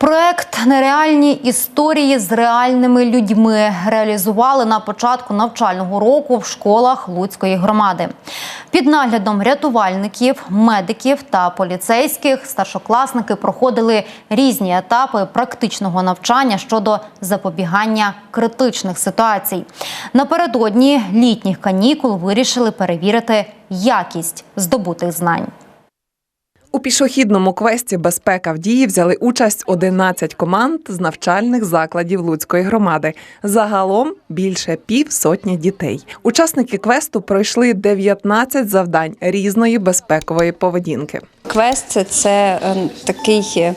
Проект Нереальні історії з реальними людьми реалізували на початку навчального року в школах Луцької громади. Під наглядом рятувальників, медиків та поліцейських старшокласники проходили різні етапи практичного навчання щодо запобігання критичних ситуацій. Напередодні літніх канікул вирішили перевірити якість здобутих знань. У пішохідному квесті Безпека в дії взяли участь 11 команд з навчальних закладів Луцької громади. Загалом більше пів сотні дітей. Учасники квесту пройшли 19 завдань різної безпекової поведінки. Квест це е, такий е,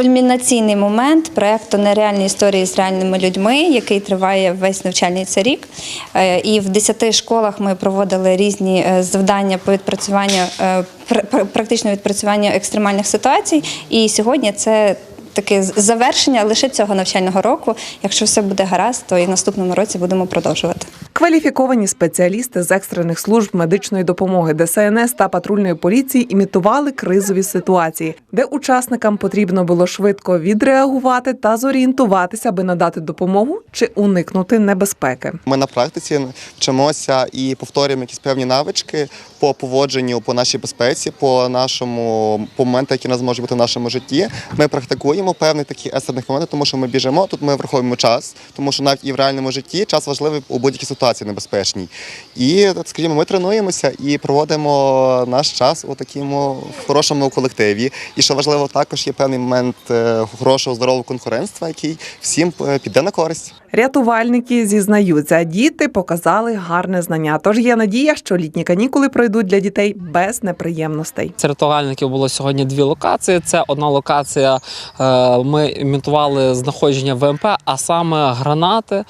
кульмінаційний момент проекту Нереальні історії з реальними людьми, який триває весь навчальний цей рік. Е, І в 10 школах ми проводили різні е, завдання по відпрацюванню е, пр- пр- практичного відпрацювання екстремальних ситуацій. І сьогодні це таке завершення лише цього навчального року. Якщо все буде гаразд, то і в наступному році будемо продовжувати. Кваліфіковані спеціалісти з екстрених служб медичної допомоги ДСНС та патрульної поліції імітували кризові ситуації, де учасникам потрібно було швидко відреагувати та зорієнтуватися, аби надати допомогу чи уникнути небезпеки. Ми на практиці вчимося і повторюємо якісь певні навички по поводженню, по нашій безпеці, по нашому по моментах, які нас можуть бути в нашому житті. Ми практикуємо певні такі екстрених моменти, тому що ми біжимо. Тут ми враховуємо час, тому що навіть і в реальному житті час важливий у будь-якій ситуації небезпечній. І скажімо, ми тренуємося і проводимо наш час у такому хорошому колективі. І що важливо, також є певний момент е, хорошого здорового конкурентства, який всім е, піде на користь. Рятувальники зізнаються, діти показали гарне знання. Тож є надія, що літні канікули пройдуть для дітей без неприємностей. Це рятувальників було сьогодні дві локації. Це одна локація. е, Ми імітували знаходження ВМП, а саме гранати.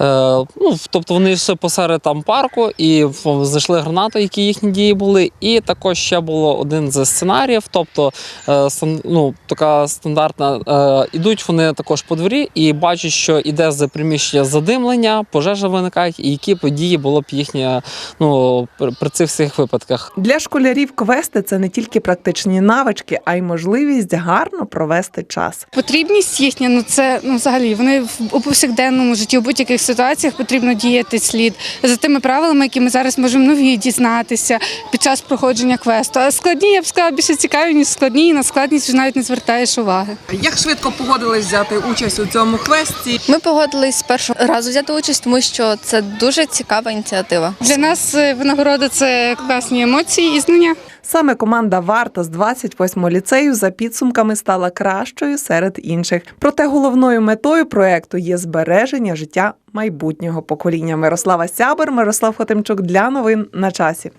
Ну, тобто вони йшли посеред там парку і в- знайшли гранату, які їхні дії були. І також ще було один з сценаріїв. Тобто, е, ну, така стандартна. е, Ідуть вони також по дворі і бачать, що іде з приміщення задимлення, пожежа виникає, і які події було б їхнє ну, при, при цих всіх випадках. Для школярів квести це не тільки практичні навички, а й можливість гарно провести час. Потрібність їхня, ну це ну взагалі вони в у повсякденному житті у будь-яких ситуаціях потрібно діяти слід за тими правилами, які ми зараз можемо нові дізнатися під час проходження квесту. А складні я б сказала більше цікаві, ніж складні, і на складність вже навіть не звертаєш уваги. Як швидко погодились взяти участь у цьому квесті? Ми погодились з першого разу взяти участь, тому що це дуже цікава ініціатива. Для нас е, винагорода це класні емоції і знання. Саме команда Варта з 28 ліцею за підсумками стала кращою серед інших. Проте головною метою проекту є збереження життя майбутнього покоління. Мирослава Сябер, Мирослав Хотимчук для новин на часі.